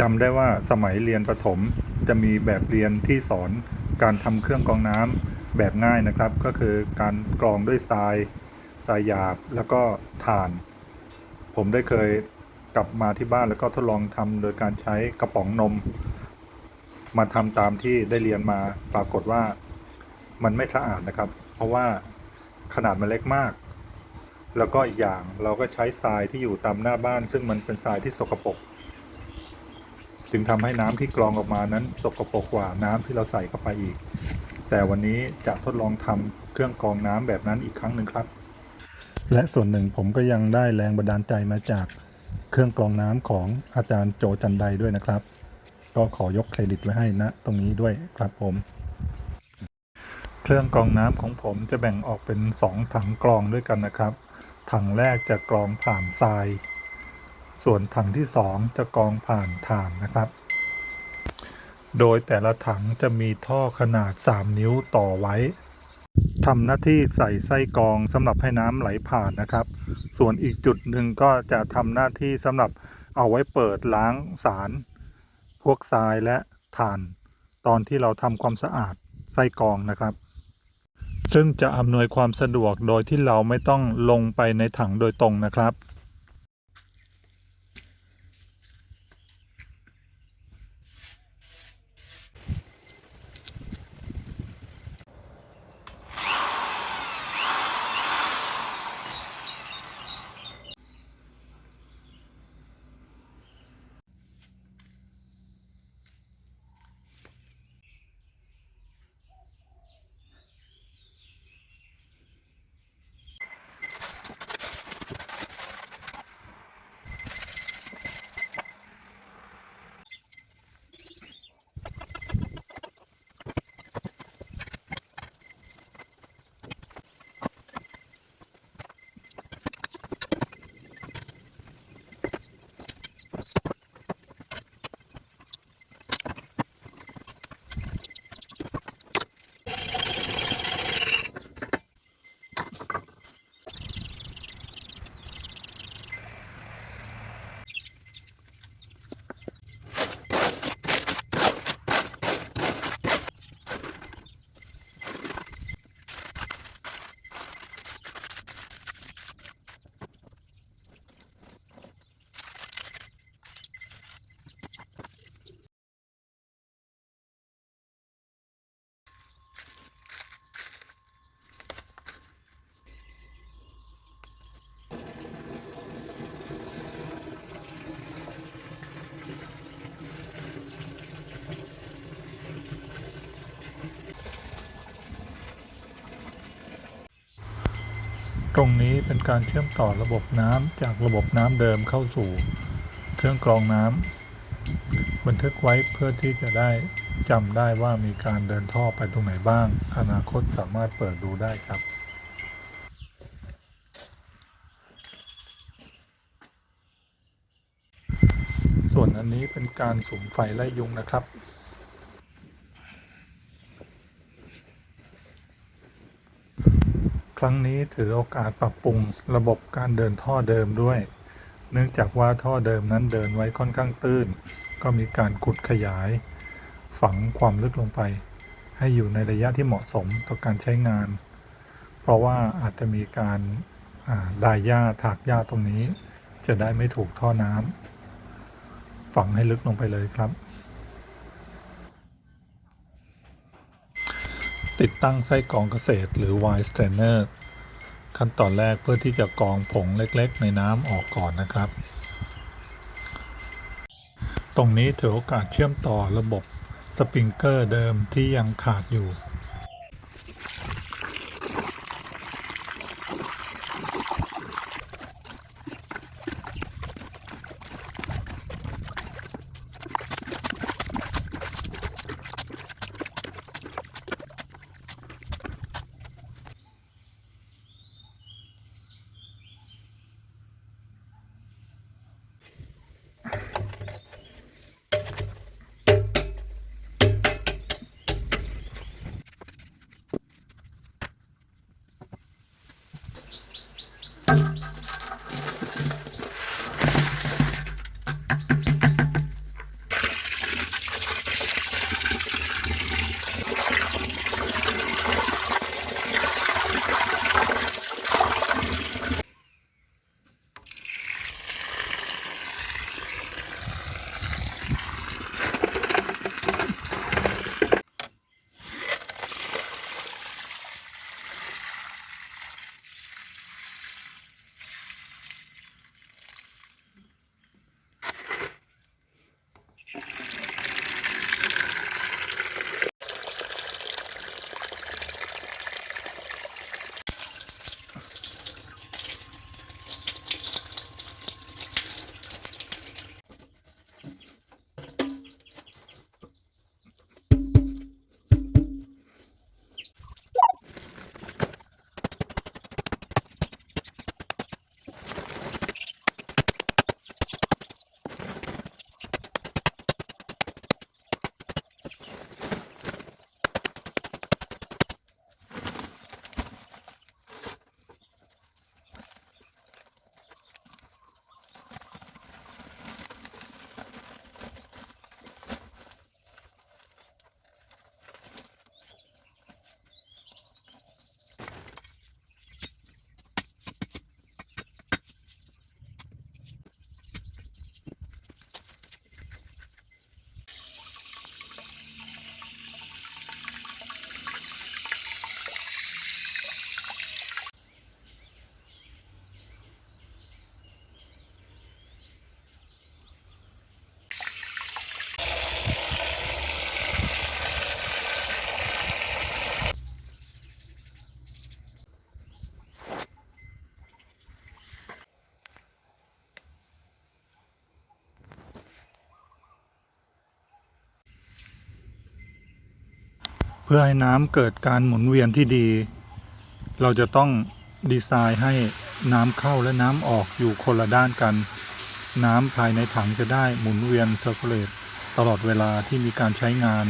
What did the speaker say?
จำได้ว่าสมัยเรียนประถมจะมีแบบเรียนที่สอนการทำเครื่องกรองน้ำแบบง่ายนะครับ ก็คือการกรองด้วยทรายทรายหยาบแล้วก็ถ่าน ผมได้เคยกลับมาที่บ้านแล้วก็ทดลองทำโดยการใช้กระป๋องนม มาทำตามที่ได้เรียนมาปรากฏว่ามันไม่สะอาดนะครับ เพราะว่าขนาดมันเล็กมาก แล้วก็อีกอย่างเราก็ใช้ทรายที่อยู่ตามหน้าบ้าน ซึ่งมันเป็นทรายที่สกปรก จึงทำให้น้ำที่กรองออกมานั้นสกปรกกว่าน้ำที่เราใส่เข้าไปอีก แต่วันนี้จะทดลองทำเครื่องกรองน้ำแบบนั้นอีกครั้งหนึ่งครับ และส่วนหนึ่งผมก็ยังได้แรงบันดาลใจมาจากเครื่องกรองน้ำของอาจารย์โจจันไดด้วยนะครับ ก็ขอยกเครดิตไว้ให้นะตรงนี้ด้วยครับผม เครื่องกรองน้ำของผมจะแบ่งออกเป็น 2 ถังกรองด้วยกันนะครับ ถังแรกจะกรองผ่านทราย ส่วนถังที่ 2 จะกองผ่านถ่านนะครับ โดยแต่ละถังจะมีท่อขนาด 3 นิ้วต่อไว้ทำหน้าที่ใส่ไส้กรองสำหรับให้น้ำไหลผ่านนะครับ ส่วนอีกจุดหนึ่งก็จะทำหน้าที่สำหรับเอาไว้เปิดล้างสาร พวกทรายและถ่าน ตอนที่เราทำความสะอาดไส้กรองนะครับ ซึ่งจะอำนวยความสะดวกโดยที่เราไม่ต้องลงไปในถังโดยตรงนะครับ ตรงนี้เป็นการเชื่อมต่อระบบน้ำจากระบบน้ำเดิมเข้าสู่เครื่องกรองน้ำบันทึกไว้เพื่อที่จะได้จำได้ว่ามีการเดินท่อไปตรงไหนบ้าง อนาคตสามารถเปิดดูได้ครับส่วนอันนี้เป็นการสุมไฟไล่ยุงนะครับ ครั้งนี้ถือโอกาสปรับปรุงระบบการเดินท่อเดิมด้วย เนื่องจากว่าท่อเดิมนั้นเดินไว้ค่อนข้างตื้น ก็มีการขุดขยาย ฝังความลึกลงไป ให้อยู่ในระยะที่เหมาะสมต่อการใช้งาน เพราะว่าอาจจะมีการดายหญ้าถากหญ้าตรงนี้ จะได้ไม่ถูกท่อน้ำฝังให้ลึกลงไปเลยครับ ติดตั้งไส้กรองเกษตรหรือ wine strainer ขั้นตอนแรกเพื่อที่จะกรองผงเล็กๆ ในน้ำออกก่อนนะครับ ตรงนี้ถือโอกาสเชื่อมต่อระบบสปริงเกอร์เดิมที่ยังขาดอยู่ พื่อให้น้ำเกิดการหมุนเวียนที่ดี เราจะต้องดีไซน์ให้น้ำเข้าและน้ำออกอยู่คนละด้านกัน น้ำภายในถังจะได้หมุนเวียนเซอร์คูลเลตตลอดเวลาที่มีการใช้งาน